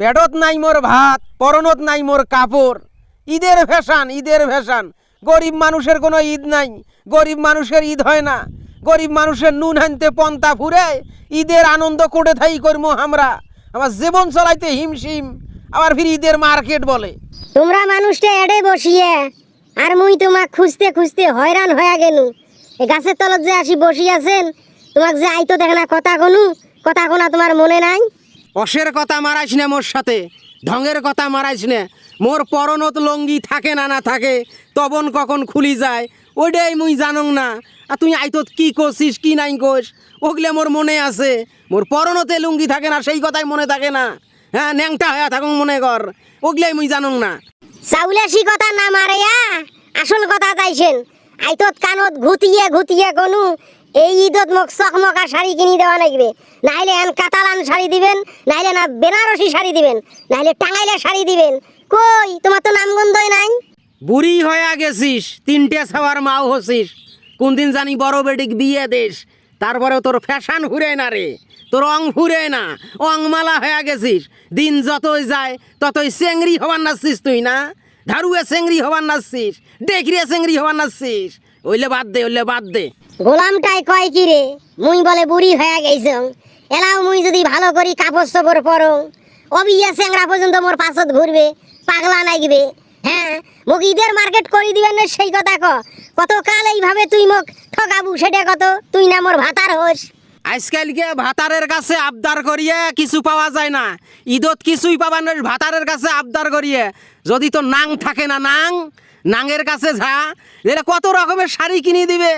পেটত নাই মোর ভাত, পরনত নাই মোর কাপড়। ঈদের ফ্যাশন ঈদের ফ্যাশন। গরিব মানুষের কোনো ঈদ নাই, গরিব মানুষের ঈদ হয় না। গরিব মানুষের নুন হানতে পন্তা ফুরে, ঈদের আনন্দ করে থাই করব আমরা। আমার জীবন চলাইতে হিমশিম, আবার ফির ঈদের মার্কেট বলে। তোমরা মানুষটা এড়ে বসিয়ে, আর মুই তোমাক খুঁজতে খুঁজতে হয়রান হয়ে গেলু এই গাছের তলত যে আসি বসি আছেন তোমাক যে আইতো দেখে না, কথা কোনো, কথা কোনা তোমার মনে নাই? অসের কথা মারাইস না মোর সাথে, ঢঙের কথা মারাইস না। মোর পরনত লঙ্গি থাকে না না থাকে, তবন কখন খুলি যায়, ওইটাই মুই জানং না। আর তুই আইতত কি করছিস, কি নাই কোস ওগলে মোর মনে আছে। মোর পরনতে লুঙ্গি থাকে না, সেই কথাই মনে থাকে না। হ্যাঁ ন্যাংটা হয়ে থাকুন মনে কর, ওগলাই মুই জানং না। চাউলাসি কথা না মারেয়া আসল কথা তাইছেন আইতত কানত ঘুতিয়ে ঘুতিয়ে গনু এই ঈদত মোক চকমকা শাড়ি কিনি দেওয়া লাগবে নাইলে এন কাতালান শাড়ি দিবেন, নাইলে না বেনারসি শাড়ি দিবেন, নাইলে টাঙ্গাইলে শাড়ি দিবেন। কই, তোমার তো নামগন্ধই নাই? বুড়ি হয়ে গেছিস, তিনটে ছাওয়ার মাও হছিস কোনদিন জানি বড় বেটিক বিয়ে দেশ তারপরে তোর ফ্যাশন ফুরে না রে, তোর অং ফুরে না, অংমালা হয়ে গেছিস। দিন যতই যায়, ততই চেংড়ি হবার নাচছিস তুই না? ধারুয়ে চেংড়ি হবার নাচছিস, ডেকরিয়ে চেংড়ি হবার নাচছিস। ওইলে বাদ দে, ওইলে বাদ দে। গোলামটাই কয় কি রে? মুই বলে বুড়ি হয়ে গেছং এলাও মুই যদি ভালো করি কাপড় চোপড় পরং, অবিয়া চেংরা পর্যন্ত মোর পাছত ঘুরবে, পাগলা নাইগবে। হ্যাঁ মোক ঈদের মার্কেট করে দিবেন না সেই কথা ক। কত কাল এইভাবে তুই মোক ঠকাবু, সেটা কত? তুই না মোর ভাতার হোস। আজকালকে ভাতারের কাছে আবদার করিয়ে কিছু পাওয়া যায় না। ঈদত কিছুই পাবা না, ভাতারের কাছে আবদার করিয়ে। যদি তো নাং থাকে না নাং নাঙের কাছে ঝা এরা কত রকমের শাড়ি কিনে দিবে?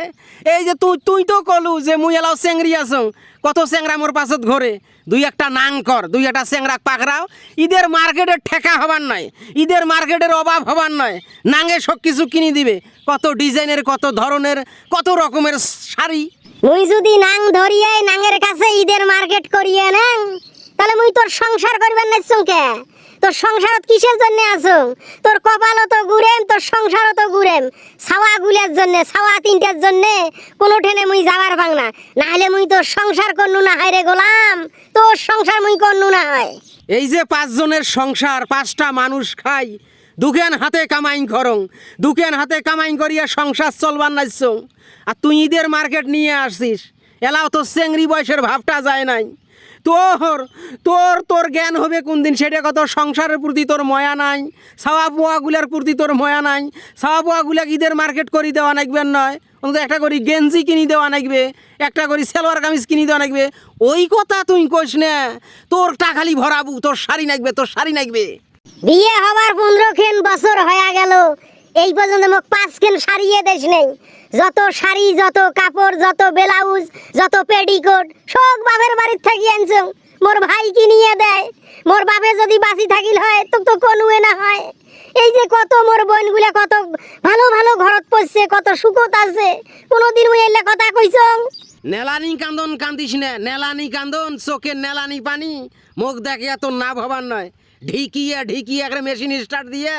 এই যে তুই তুই তো কলু যে মুই এলাও চেংড়ি আছো, কত চেংরা মোর পাছত ঘরে? দুই একটা নাং কর, দুই একটা চেংরা পাকড়াও। ঈদের মার্কেটের ঠেকা হবার নয়, ঈদের মার্কেটের অভাব হবার নয়, নাঙে সব কিছু কিনে দিবে। কত ডিজাইনের, কত ধরনের, কত রকমের শাড়ি। মুই যদি নাং ধরিয়ে নাঙের কাছে ঈদের মার্কেট করিয়ে নাং, তাহলে মুই তোর সংসার করবেন না চুকে তোর সংসারত কিসের জন্য আছো? তোর কপালও তো ঘুরেম তোর সংসারও তো ঘুরেম ছাওয়া গুলের জন্য, ছাওয়া তিনটার জন্য কোনো ঠেনে মুই যাবার পাং না। নাহলে মুই তোর সংসার করনু না হয় রে গোলাম। তোর সংসার মুই করনু না হয়। এই যে পাঁচজনের সংসার, পাঁচটা মানুষ খাই দুকেন হাতে কামাইন করং দুকেন হাতে কামাইন করিয়া সংসার চলবার নাইছ। আর তুই ঈদের মার্কেট নিয়ে আসছিস এলাও তো চেংড়ি বয়সের ভাবটা যায় নাই। তোর তোর তোর জ্ঞান হবে কোন দিন সেটা কত সংসারের প্রতি তোর ময়া নাই সাওয়া পোয়াগুলার প্রতি তোর ময়া নাই সাওয়া পোয়াগুলাক ঈদের মার্কেট করি দেওয়া নাকবেন নয়, অন্তত একটা করি গেঞ্জি কিনি দেওয়া নাকবে একটা করি সালোয়ার কামিজ কিনি দেওয়া নাকবে ওই কথা তুই কইস না, তোর টাকালি ভরাবু, তোর শাড়ি নাকবে তোর শাড়ি নাকবে বিয়ে হবার পনেরো খেন বছর হয়ে গেল, এই পর্যন্ত মোক পাঁচ খেন সারিয়ে দেশ নেই। যত শাড়ি, যত কাপড়, যত ব্লাউজ, যত পেডিকোট সব বাপের বাড়ির থাকি আনছ মোর ভাই কিনিয়ে দেয়? মোর বাপে যদি বাঁচি থাকিল হয়, তো তো কোনুয়ে না হয় এই যে কত মোর বোনগুলা, কত ভালো ভালো ঘরত পড়ছে কত সুখত আছে। কোনোদিন মুই এলে কথা কইছং নেলানি কান্দন কান্দিস নে? নেলানি কান্দন চোখের নেলানি পানি। মুখ দেখে তোর না ভবার নয়। ঢিকিয়ে ঢিকিয়ে একটা মেশিন স্টার্ট দিয়ে।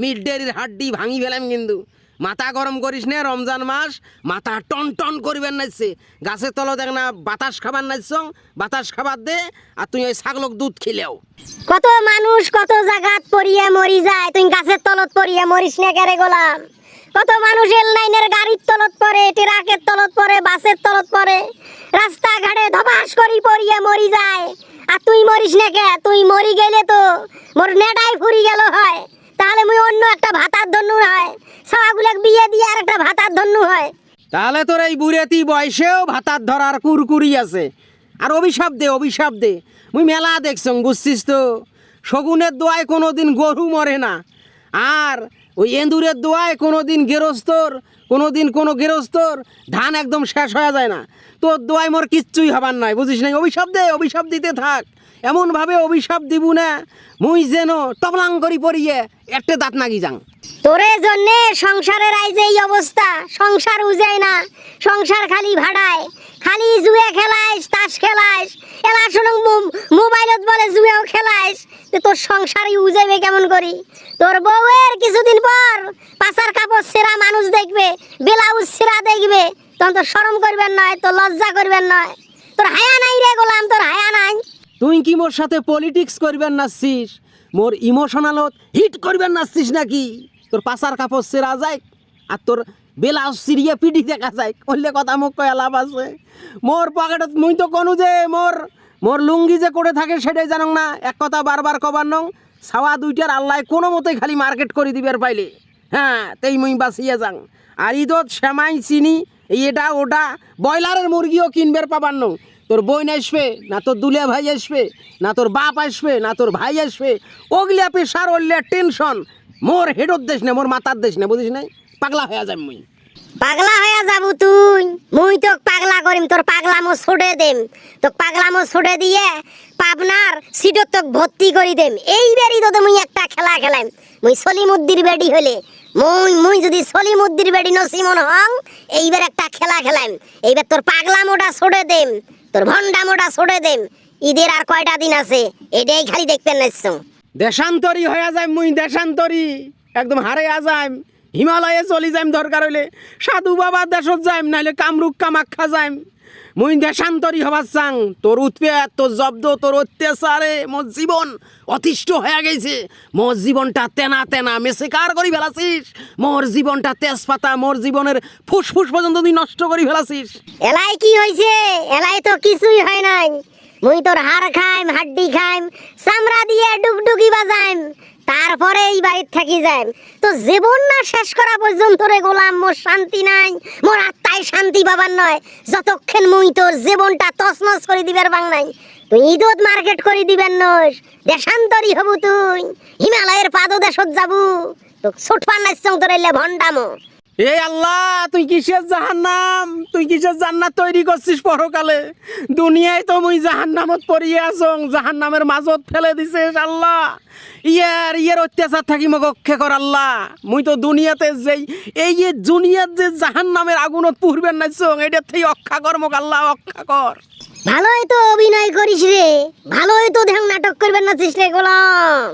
মিড ডেরির হাড্ডি ভাঙি ফেলাম কিন্তু। মাথা গরম করিস না, রমজান মাস, মাথা টন টন করিবেন নাইছে। গাছের তল দেখ না, বাতাস খাবার নাইছ, বাতাস খাবার দে, আর তুই ওই ছাগলক দুধ খিলেও। কত মানুষ, কত জায়গাত পড়িয়ে মরি যায়, তুই গাছের তলত পড়িয়ে মরিস না কেরে গোলাম? কত মানুষ এল লাইনের গাড়ির তলত পড়ে, ট্রাকের তলত পড়ে, বাসের তলত পড়ে, রাস্তাঘাটে ধপাস করি পড়িয়ে মরি যায়। আর তুই মরিস না কে? তুই মরি গেলে তো মোর নেটাই ফুরি গেল হয়। তাহলে মুই অন্য একটা ভাতার ধন্য হয়। সবাগুলাক বিয়ে দিয়ে আর একটা ভাতার ধন্য হয়। তাহলে তোর এই বুড়েতি বয়সেও ভাতার ধরার কুরকুরি আছে। আর অভিশাপ দে অভিশাপ দে। মুই মেলা দেখছং, বুঝছিস তো? শগুনের দোয়ায় কোনো দিন গরু মরে না। আর ওই এন্দুরের দোয়ায় কোনো দিন গেরস্তর কোনো দিন কোনো গেরস্তর, ধান একদম শেষ হয়ে যায় না। তোর দোয়ায় মোর কিচ্ছুই হবার নয় বুঝিস নাই? অভিশাপ দে, অভিশাপ দিতে থাক। এমনভাবে অভিশাপ দিব না, মুই যেন টপলাং করি পড়িয়ে একটা দাঁত নাগি যাং। তোরে জন্যে সংসারের আইজ এই অবস্থা, সংসার উজায় না, সংসার খালি ভাড়ায়। খালি জুয়ে খেলাইস, তাস খেলাইস, এলা শুনো মোবাইলত বলে জুয়েও খেলাইস তোর সংসারই উজাইবে কেমন করি? তোর বউয়ের কিছুদিন পর পাশার কাপড় সেরা মানুষ দেখবে, ব্লাউজ সেরা দেখবে, তখন তোর শরম করবেন নয় তোর লজ্জা করবেন নয়। তোর হায়া নাই রে গোলাম তোর হায়া নাই তুই কি মোর সাথে পলিটিক্স করবেন নাচছিস? মোর ইমোশনালত হিট করবেন নাচছিস নাকি? তোর পাশার কাপড় সেরা যায়, আর তোর বেলাউজ সিরিয়ে পিটি দেখা যায় কইলে কথা মোক কয়া লাভ আছে। মোর পকেটত মুই তো কোনো যে, মোর মোর লুঙ্গি যে করে থাকে সেটাই জানো না, এক কথা বারবার কবার নং ছাওয়া দুইটার আল্লাহ কোনো মতেই খালি মার্কেট করে দিবার পাইলে। হ্যাঁ তেই মুই বাঁচিয়ে যাং। আর ঈদত শ্যামাই চিনি এটা ওটা, ব্রয়লারের মুরগিও কিনবার পাবার নং। তোর বোন আসবে, না তোর দুলিয়া ভাই আসবে, না তোর বাপ আসবে, না তোর ভাই আসবে ওগলিয়া পেশার ওল্লিয়া টেনশন। মোর হেডর দেশ না, মোর মাতার দেশ না, বুঝিস নাই? পাগলা হয়ে যাম মুই। পাগলা হয়ে যাব তুই। মুই তোক পাগলা করিম, তোর পাগলামো ছুটে দেম। তোক পাগলামো ছুটে দিয়ে পাবনার সিটত তোক ভর্তি করি দেম। এইবারই তো মুই একটা খেলা খেলাম মুই সলিমুদ্দির বেডি হলে মুই মুই যদি সলিমুদ্দির বেডি নসিমন হং এইবার একটা খেলা খেলাম এইবার তোর পাগলা মোটা ছুটে দেম। তোর ভন্ডামোটা ছুটে দেম। ঈদের আর কয়টা দিন আছে? এটাই খালি দেখতে নাইছো দেশান্তরী হয়ে যায় মুই, দেশান্তরী। একদম হারে যাইম। হিমালয়ে চলি যাইম দরকার হইলে। সাধু বাবা দেশত যাইম নাহলে কামরুক কামাক্ষা যাইম। মুই দেশান্তরী হবার চাং। তোর উৎপেত তোর জব্দ, তোর অত্যাচারে মোর জীবন অতিষ্ঠ হয়ে গেছে। মোর জীবনটা তেনা তেনা মেসেকার করি ফেলাছিস? মোর জীবনটা তেজপাতা, মোর জীবনের ফুসফুস পর্যন্ত তুই নষ্ট করি ফেলাছিস। এলাই কি হইছে? এলাই তো কিছুই হয় নাই। মুই তোর হাড় খাইম, হাড্ডি খাইম, চামড়া দিয়ে ডুগডুগি বাজাইম। তারপরে এই বাড়ির থাকি যায় তো জীবন না শেষ করা পর্যন্ত রে গোলাম, মোর শান্তি নাই। মোর আত্মায় শান্তি পাবার নয়। যতক্ষণ মুই তোর জীবনটা তছনছ করে দিবার বাং নাই, তুই দুধ মার্কেট করে দিবেন নস। দেশান্তরী হবু তুই। হিমালয়ের পাদদেশত যাবু। তো ছোট নাচছং তোর এলে ভণ্ডামো। এ আল্লাহ, তুই কিসের জাহান্নাম? তুই কিসের জান্নাত তৈরি করছিস পরকালে? দুনিয়ায় তো মুই জাহান্নামত পড়িয়ে আসং জাহান্নামের মাজত ফেলে দিছিস আল্লাহ। ইয়ার ইয়ার অত্যাচার থাকি মোক অক্ষে কর আল্লাহ। মুই তো দুনিয়াতে যেই, এই যে দুনিয়ার যে জাহান্নামের আগুনত পুরবেন নাইছং এটার থেকে অক্ষা কর মোক আল্লাহ, অক্ষা কর। ভালোই তো অভিনয় করিস রে। ভালোই তো ধ্যান নাটক করবেন না চেষ্টা গোলাম।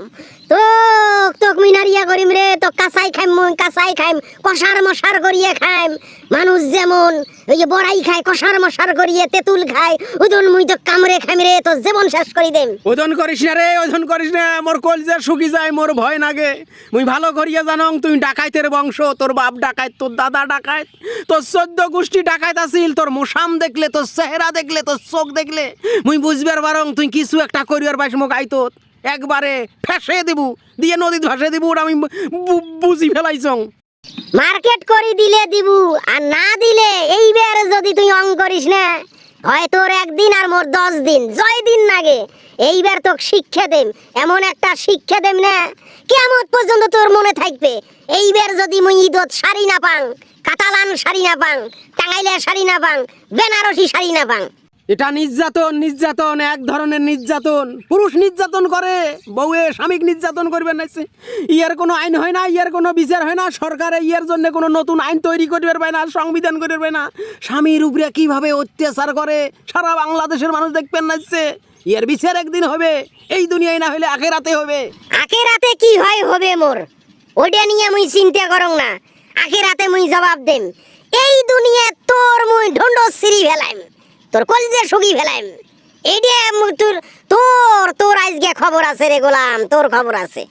তোক তোক মিনারিয়া করিম রে তো কাঁচাই খাইম কাঁচাই খাইম, কষার মশার করিয়ে খাইম। মানুষ যেমন ওই যে বড়াই খায়, কষার মশার করিয়ে তেঁতুল খায় উদন মুই তো কামড়ে খাইম রে তো জীবন শেষ করি দেম। ওজন করিস না রে, ওজন করিস না, মোর কলজা শুকি যায়, মোর ভয় নাগে। মুই ভালো করিয়া জানং, তুই ডাকাইতের বংশ, তোর বাপ ডাকাইত, তোর দাদা ডাকাইত, তোর চোদ্দ গোষ্ঠী ডাকাইত আছিল, তোর মোসাম দেখলে, তোর চেহারা দেখলে, তোর চোখ দেখলে। মুই বুঝবার পারং তুই কিছু একটা করিবার পাইস মোক আইতত। একবারে ফেসে দিবু, দিয়ে নদীত ভাসে দিবু, ওটা আমি বুঝি ফেলাইছং। মার্কেট করি দিলে দিবু, আর না দিলে এইবার যদি তুই অং করিস না, হয় তোর একদিন আর মোর দশ দিন, জয় দিন নাগে এইবার তোকে শিক্ষা দেম, এমন একটা শিক্ষা দেম না কেমন পর্যন্ত তোর মনে থাকবে। এইবার যদি মুই ঈদত শাড়ি না পাং, কাতালান শাড়ি না পাং, টাঙ্গাইলের শাড়ি না পাং, বেনারসি শাড়ি না পাং। এটা নির্যাতন নির্যাতন, এক ধরনের নির্যাতন। পুরুষ নির্যাতন করে, বউয়ে স্বামীক নির্যাতন করবে না। ইয়ার কোনো আইন হয় না, ইয়ার কোনো বিচার হয় না, সরকারে ইয়ার জন্য কোনো নতুন আইন তৈরি করবে পারে না, সংবিধান করবে না। স্বামীর উপরে কীভাবে অত্যাচার করে, সারা বাংলাদেশের মানুষ দেখবেন নাচছে ইয়ার বিচার একদিন হবে, এই দুনিয়ায় না হলে আখেরাতে হবে। আখে রাতে কি হয় হবে মোর? ওটা নিয়ে মুই চিন্তা করং না। আখে রাতে মুই জবাব দেম। এই দুনিয়া তোর মুই ঢন্ড সিঁড়ি ফেলাইম। তোর কলিজে সুগি ফেলাইম। এইটা তোর তোর তোর আজকে খবর আছে রে গোলাম, তোর খবর আছে।